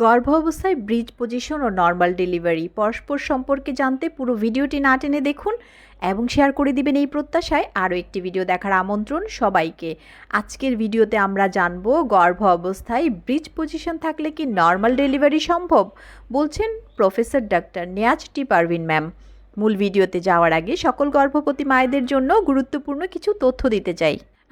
গর্ভ অবস্থায় breech position ও নর্মাল ডেলিভারি। পরস্পর সম্পর্কে জানতে পুরো ভিডিওটি না টেনে দেখুন এবং শেয়ার করে দিবেন এই প্রত্যাশায়। আরও একটি ভিডিও দেখার আমন্ত্রণ সবাইকে। আজকের ভিডিওতে আমরা জানব গর্ভ অবস্থায় ব্রিজ পজিশন থাকলে কি নর্মাল ডেলিভারি সম্ভব? বলছেন professor doctor Neyaz T Parvin ma'am. মূল ভিডিওতে যাওয়ার আগে সকল গর্ভবতী মায়েদের জন্য গুরুত্বপূর্ণ কিছু তথ্য দিতে চাই।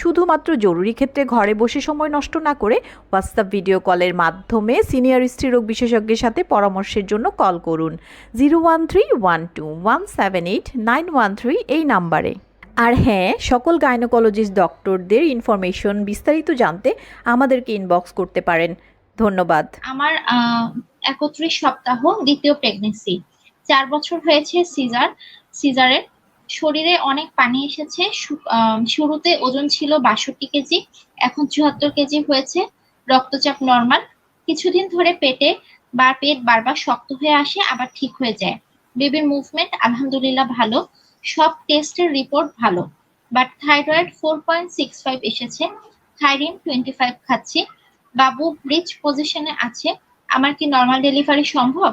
শুধুমাত্র জরুরি ক্ষেত্রে ঘরে বসে সময় নষ্ট না করে হোয়াটসঅ্যাপ ভিডিও কলের মাধ্যমে সিনিয়র স্ত্রীরোগ বিশেষজ্ঞের সাথে পরামর্শের জন্য কল করুন। Zero one three one two one seven eight nine one three এই নাম্বারে। আর হ্যাঁ সকল গাইনোকোলজিস্ট ডক্টরদের ইনফরমেশন বিস্তারিত জানতে আমাদেরকে ইনবক্স করতে পারেন। ধন্যবাদ। আমার একত্রিশ সপ্তাহ দ্বিতীয় প্রেগনেন্সি চার বছর হয়েছে সিজার সিজারের শরীরে অনেক পানি এসেছে। শুরুতে ওজন ছিল বাষট্টি কেজি, এখন চুয়াত্তর কেজি হয়েছে। রক্তচাপ নর্মাল কিছুদিন ধরে পেটে বা পেট বারবার শক্ত হয়ে আসে, আবার ঠিক হয়ে যায়। বেবির মুভমেন্ট আলহামদুলিল্লাহ ভালো। সব টেস্টের রিপোর্ট ভালো। But thyroid four point six five এসেছে। থাইরিন টোয়েন্টি ফাইভ খাচ্ছি। বাবু ব্রিজ পজিশনে আছে। আমার কি নর্মাল ডেলিভারি সম্ভব?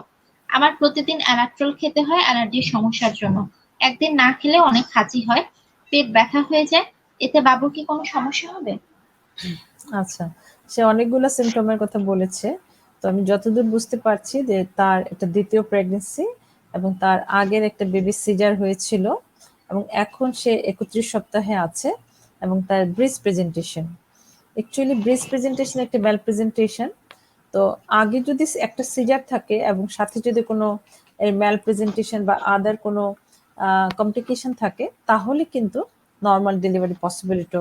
আমার প্রতিদিন অ্যালাট্রল খেতে হয় অ্যালার্জির সমস্যার জন্য। একদিন না খেলে অনেক হাঁচি হয়, পেট ব্যথা হয়ে যায়, এতে বাবুর কি কোনো সমস্যা হবে? আচ্ছা সে অনেকগুলো সিমটমের কথা বলেছে, তো আমি যতদূর বুঝতে পারছি যে তার একটা দ্বিতীয় প্রেগনেন্সি এবং তার আগের একটা বেবি সিজার হয়েছিল এবং এখন সে একত্রিশ সপ্তাহে আছে এবং তার breech presentation actually breech presentation একটা ম্যাল প্রেজেন্টেশন তো আগে যদি একটা সিজার থাকে এবং সাথে যদি কোনো ম্যাল প্রেজেন্টেশন বা আদার কোনো কমপ্লিকেশন থাকে, তাহলে কিন্তু নর্মাল ডেলিভারি পসিবিলিটি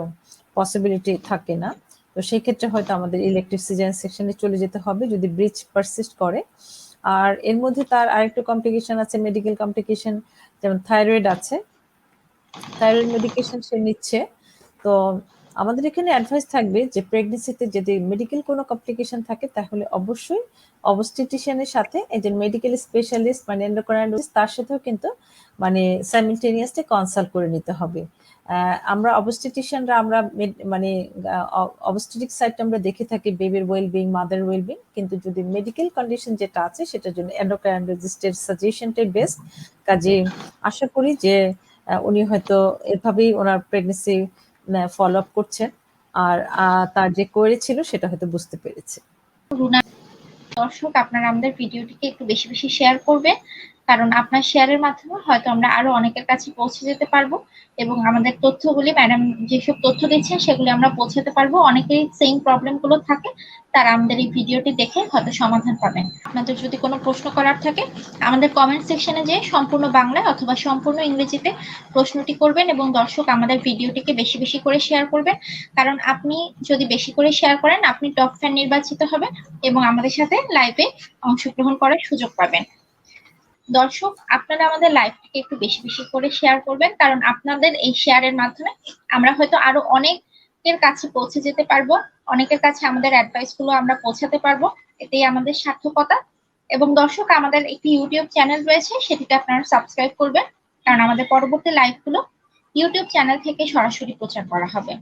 পসিবিলিটি থাকে না। তো সেই ক্ষেত্রে হয়তো আমাদের ইলেকট্রিক সিজার সেকশনে চলে যেতে হবে যদি ব্রিজ পারসিস্ট করে। আর এর মধ্যে তার আরেকটু কমপ্লিকেশন আছে মেডিকেল কমপ্লিকেশন যেমন থাইরয়েড আছে। থাইরয়েড মেডিকেশন সে নিচ্ছে। তো আমাদের এখানে অ্যাডভাইস থাকবে যে প্রেগনেন্সিতে যদি মেডিকেল কোনো কমপ্লিকেশন থাকে, তাহলে অবশ্যই অবস্টিটিশিয়ানের সাথে একজন মেডিকেল স্পেশালিস্ট মানে এন্ডোক্রাইনোলজিস্ট তার সাথেও কিন্তু মানে সাইমিলটেনিয়াসলি কনসাল্ট করে নিতে হবে। আমরা অবস্টিটিশিয়ানরা আমরা মানে অবস্টিটিক সাইডটা আমরা দেখে থাকি বেবির ওয়েলবিং মাদার ওয়েলবিং কিন্তু যদি মেডিকেল কন্ডিশন যেটা আছে, সেটার জন্য এন্ডোক্রাইনোলজিস্টের সাজেশনটাই বেস্ট কাজে আশা করি যে উনি হয়তো এভাবেই ওনার প্রেগনেন্সি ফলো আপ করছেন। আর তার যে কোয়েরি ছিল সেটা হয়তো বুঝতে পেরেছে। দর্শক, আপনারা আমাদের ভিডিওটিকে একটু বেশি বেশি শেয়ার করবেন। কারণ আপনার শেয়ারের মাধ্যমে হয়তো আমরা আরও অনেকের কাছে পৌঁছে যেতে পারব এবং আমাদের তথ্যগুলি ম্যাডাম যেসব তথ্য দিচ্ছেন সেগুলি আমরা পৌঁছাতে পারব। অনেকেরই সেম প্রবলেমগুলো থাকে, তারা আমাদের এই ভিডিওটি দেখে হয়তো সমাধান পাবেন। আপনাদের যদি কোনো প্রশ্ন করার থাকে, আমাদের কমেন্ট সেকশনে যেয়ে সম্পূর্ণ বাংলায় অথবা সম্পূর্ণ ইংরেজিতে প্রশ্নটি করবেন এবং দর্শক আমাদের ভিডিওটিকে বেশি বেশি করে শেয়ার করবেন। কারণ আপনি যদি বেশি করে শেয়ার করেন, আপনি টপ ফ্যান নির্বাচিত হবেন এবং আমাদের সাথে লাইভে অংশগ্রহণ করার সুযোগ পাবেন। দর্শক, আপনারা আমাদের লাইভটিকে একটু বেশি বেশি করে শেয়ার করবেন, কারণ আপনাদের এই শেয়ারের মাধ্যমে আমরা হয়তো আরও অনেকের কাছে পৌঁছে যেতে পারব, অনেকের কাছে আমাদের অ্যাডভাইসগুলো আমরা পৌঁছাতে পারব এটাই আমাদের সার্থকতা। এবং দর্শক, আমাদের একটি ইউটিউব চ্যানেল রয়েছে, সেটিতে আপনারা সাবস্ক্রাইব করবেন, কারণ আমাদের পরবর্তী লাইভগুলো ইউটিউব চ্যানেল থেকে সরাসরি প্রচার করা হবে।